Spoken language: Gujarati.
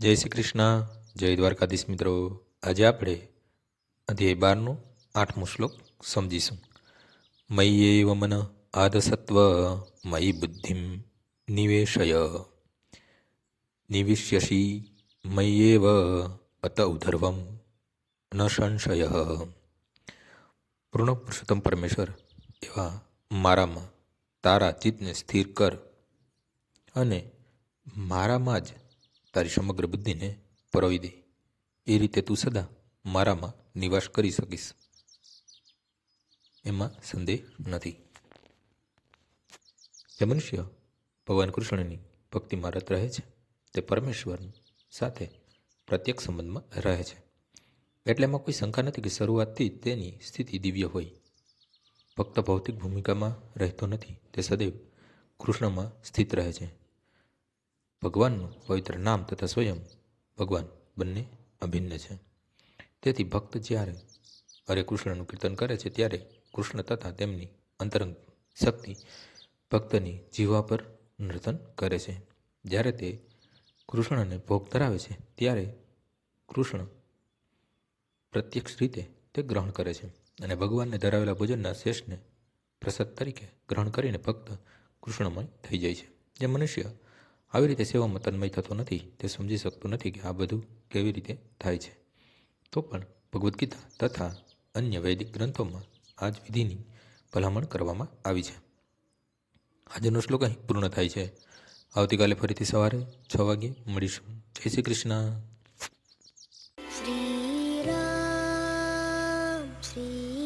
જય શ્રી કૃષ્ણ. જય દ્વારકાધીશ મિત્રો. આજે આપણે અધ્યાય બારનો આઠમો શ્લોક સમજીશું. મય્યેવ મન આદસત્વ મયી બુદ્ધિમ નિવેશય. નિવિશ્યસી એવ અત ઉધર્વમ ન સંશય. પૂર્ણ પુરુષોત્તમ પરમેશ્વર એવા મારામાં તારા ચિત્તને સ્થિર કર અને મારામાં જ તારી સમગ્ર બુદ્ધિને પરોવી દે. એ રીતે તું સદા મારામાં નિવાસ કરી શકીશ. એમાં સંદેહ નથી. જે મનુષ્ય, ભગવાન કૃષ્ણની ભક્તિમાં રત રહે છે. તે પરમેશ્વર સાથે પ્રત્યક્ષ સંબંધમાં રહે છે. એટલે એમાં કોઈ શંકા નથી કે શરૂઆતથી તેની સ્થિતિ દિવ્ય હોય. ભક્ત ભૌતિક ભૂમિકામાં રહેતો નથી. તે સદૈવ કૃષ્ણમાં સ્થિત રહે છે. ભગવાનનું પવિત્ર નામ તથા સ્વયં ભગવાન બંને અભિન્ન છે. તેથી ભક્ત જ્યારે હરે કૃષ્ણનું કીર્તન કરે છે, ત્યારે કૃષ્ણ તથા તેમની અંતરંગ શક્તિ ભક્તની જીવા પર નર્તન કરે છે. જ્યારે તે કૃષ્ણને ભોગ ધરાવે છે, ત્યારે કૃષ્ણ પ્રત્યક્ષ રીતે તે ગ્રહણ કરે છે અને ભગવાનને ધરાવેલા ભોજનના શેષને પ્રસાદ તરીકે ગ્રહણ કરીને ભક્ત કૃષ્ણમય થઈ જાય છે. જે મનુષ્ય આવી રીતે સેવામાં તન્મય થતો નથી, તે સમજી શકતું નથી કે આ બધું કેવી રીતે થાય છે. તો પણ ભગવદ્ ગીતા તથા અન્ય વૈદિક ગ્રંથોમાં આ જ વિધિની ભલામણ કરવામાં આવી છે. આજનો શ્લોક અહીં પૂર્ણ થાય છે. આવતીકાલે ફરીથી સવારે છ વાગે મળીશું. જય શ્રી કૃષ્ણ. શ્રી